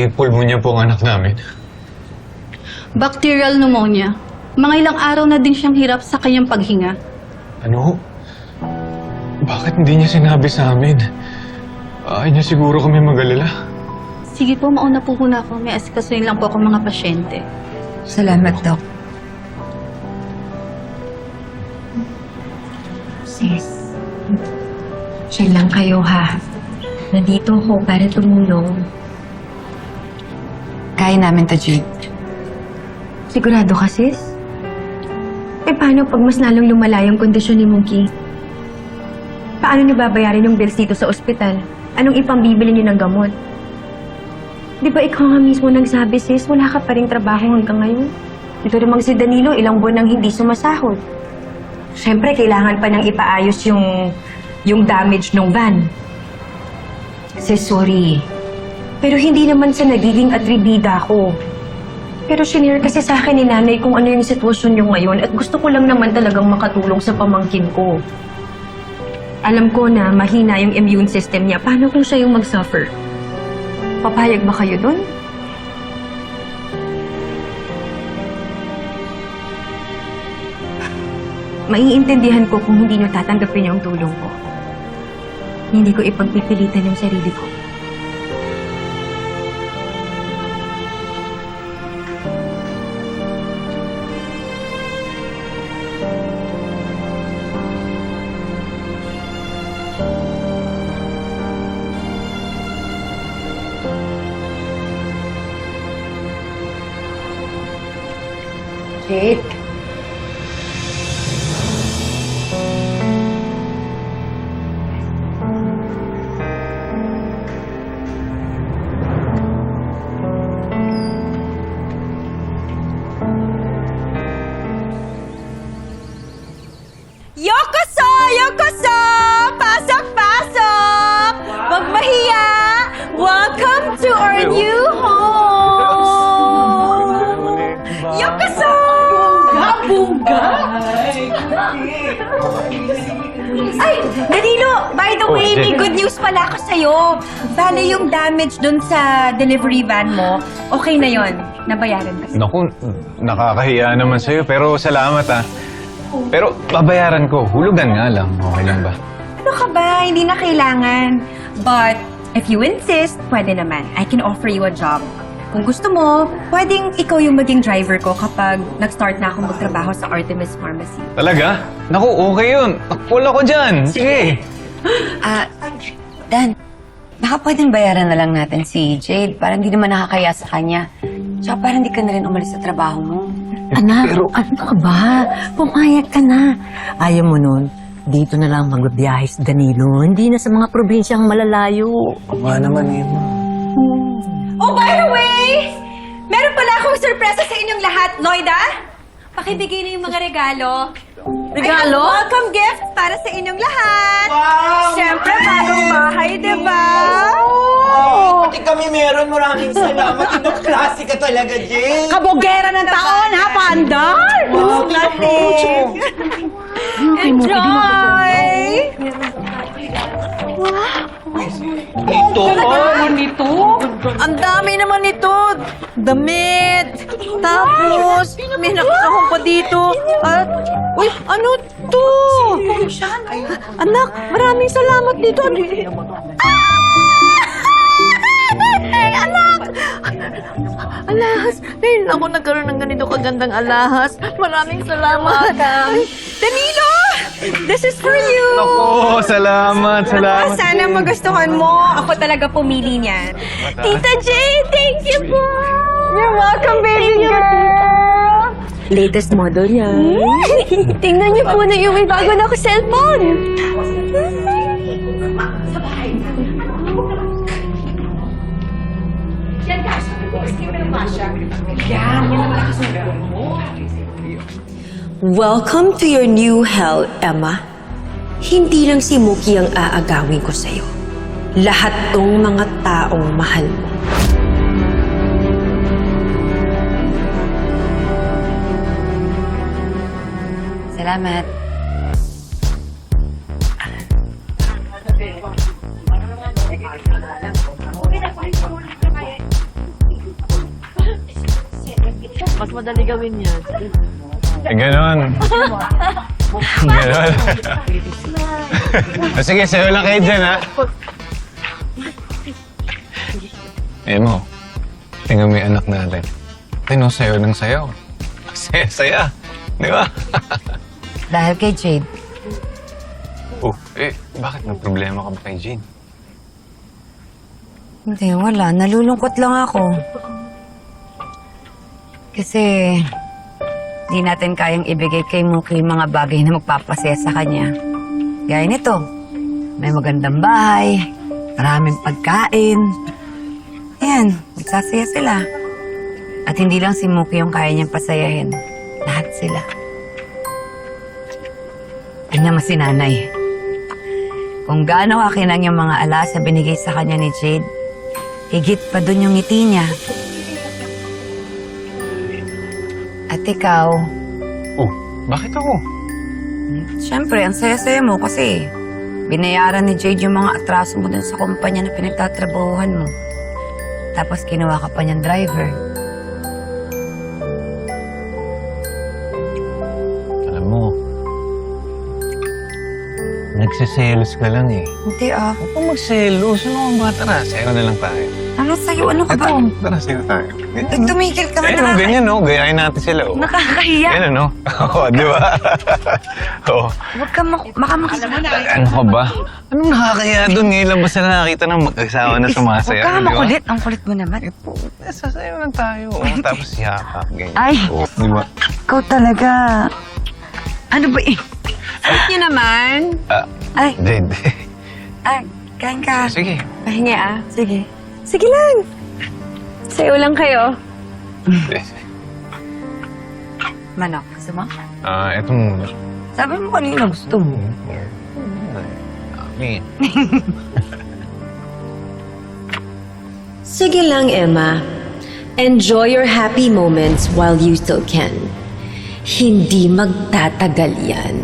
may pulmonya po ang anak namin. Bacterial pneumonia. Mga ilang araw na din siyang hirap sa kanyang paghinga. Ano? Bakit hindi niya sinabi sa amin? Ay niya siguro kami mag-alala. Sige po, mauna po muna ako. May asikasuhin lang po ako mga pasyente. Salamat, Doc. Sis, chill lang kayo ha. Nandito ako para tumulong. Kaya namin to, Jake. Sigurado ka, sis? Eh, paano pag mas lalong lumala yung kondisyon ni Monkey? Paano niyo babayaran yung bills dito sa ospital? Anong ipambibili niyo ng gamot? Di ba ikaw nga mismo nagsabi, sis, wala ka pa rin trabaho hanggang ngayon? Ito namang si Danilo, ilang buwan nang hindi sumasahod. Siyempre, kailangan pa nang ipaayos yung, yung damage ng van. Sis, sorry. Pero hindi naman sa nagiging atribida ko. Pero sinare kasi sa akin ni nanay kung ano yung sitwasyon niyo ngayon at gusto ko lang naman talagang makatulong sa pamangkin ko. Alam ko na mahina yung immune system niya. Paano kung siya yung mag-suffer? Papayag ba kayo dun? Maiintindihan ko kung hindi niyo tatanggapin yung tulong ko. Hindi ko ipagpipilitan yung sarili ko. date. Way, may good news pala ako sa'yo. Bale yung damage dun sa delivery van mo, okay na yon. Nabayaran kasi. Naku, nakakahiya naman sa'yo pero salamat ah. Pero babayaran ko, hulugan nga lang. Okay lang ba? Ano ka ba? Hindi na kailangan. But, if you insist, pwede naman. I can offer you a job. Kung gusto mo, pwedeng ikaw yung maging driver ko kapag nag-start na akong magtrabaho sa Artemis Pharmacy. Talaga? Naku, okay yun. Takpol ako dyan. Sige. Ah, Dan, baka pwedeng bayaran na lang natin si Jade para hindi naman nakakaya sa kanya. Tsaka para hindi ka na rin umalis sa trabaho mo. Anak, ano ka ba? Pumayag ka na. Ayaw mo nun, dito na lang magbibiyahe si Danilo. Hindi na sa mga probinsyang malalayo. Nga naman eh. Oh, by the way! Meron pala akong sorpresa sa inyong lahat, Loida. Pakibigay na yung mga regalo. Regalo? Ay, welcome gift para sa inyong lahat. Wow! Siyempre, bagong bahay, di ba? Pati kami meron. Maraming salamat. Ibang klase ka talaga, Jay. Kabogera ng taon, ha, Pandar? Wow, klase. Enjoy! Ito pa. Ang dami naman nito. Damit. Tapos, may nakakahong pa dito. At, uy, ano to? Anak, maraming salamat dito. Ay, anak! Alahas. Ngayon ako nagkaroon ng ganito kagandang alahas. Maraming salamat. Ay, Danilo! This is for you! Naku, salamat, salamat. Sana magustuhan mo. Ako talaga pumili niya. Tita J, thank you po! You're welcome, baby girl! Latest model niya. Tingnan niyo po na yung may bago na ako cellphone. Welcome to your new hell, Emma. Hindi lang si Muki ang aagawin ko sa'yo. Lahat tong mga taong mahal mo. Salamat. Mas madali gawin yan. Eh, ganon. ganon. o sige, sayo lang kayo dyan, ha? Eh mo, tingnan mo yung anak natin. Tino, sayo ng sayo. Saya-saya. Di ba? Dahil kay Jade, oh, eh, bakit may problema ka ba kay Jean? Hindi, wala. Nalulungkot lang ako. Kasi, di natin kayang ibigay kay Muki yung mga bagay na magpapasaya sa kanya. Gaya nito, may magandang bahay, maraming pagkain. Yan, magsasaya sila. At hindi lang si Muki yung kaya niyang pasayahin. Lahat sila. Mo si nanay. Kung gaano kakinang yung mga alas na binigay sa kanya ni Jade, higit pa dun yung ngiti niya. At ikaw, Oh, bakit ako? syempre, ang saya-saya mo kasi binayaran ni Jade yung mga atraso mo dun sa kumpanya na pinagtatrabahuhan mo. Tapos kinuha ka pa niyang driver. Nagsiselos ka lang eh. Hindi ah. Huwag kang magselos. Ano ang ba? Tara, sayo na lang tayo. Ano sa'yo? Ano ka ba? Ito, tara, sayo tayo. Eh, Ganyan, no? tumigil ka Eh, nga. no, ganyan, no? Gayahin natin sila, oh. Nakakahiya. Yan, ano? Oo, di ba? Oo. Huwag ka mak- makamakita. Ano ka ba? Anong nakakaya doon? Ngayon lang ba sila nakakita ng mag-asawa na sumasaya? Huwag ka makulit. Ang kulit mo naman. Eh, po, sasayaw lang tayo. Oh, tapos yakap, ganyan. Ay. Oh, di ba? Ikaw talaga. Ano ba eh? Salit niyo naman. Ah, Ay, hindi, hindi. ay, kain ka. Sige. Pahinga ah. Sige. Sige lang. Sayo lang kayo. Manok, gusto mo? Ah, eto muna. Sabi mo kanina gusto mo. Amin. Sige lang, Emma. Enjoy your happy moments while you still can. Hindi magtatagal yan.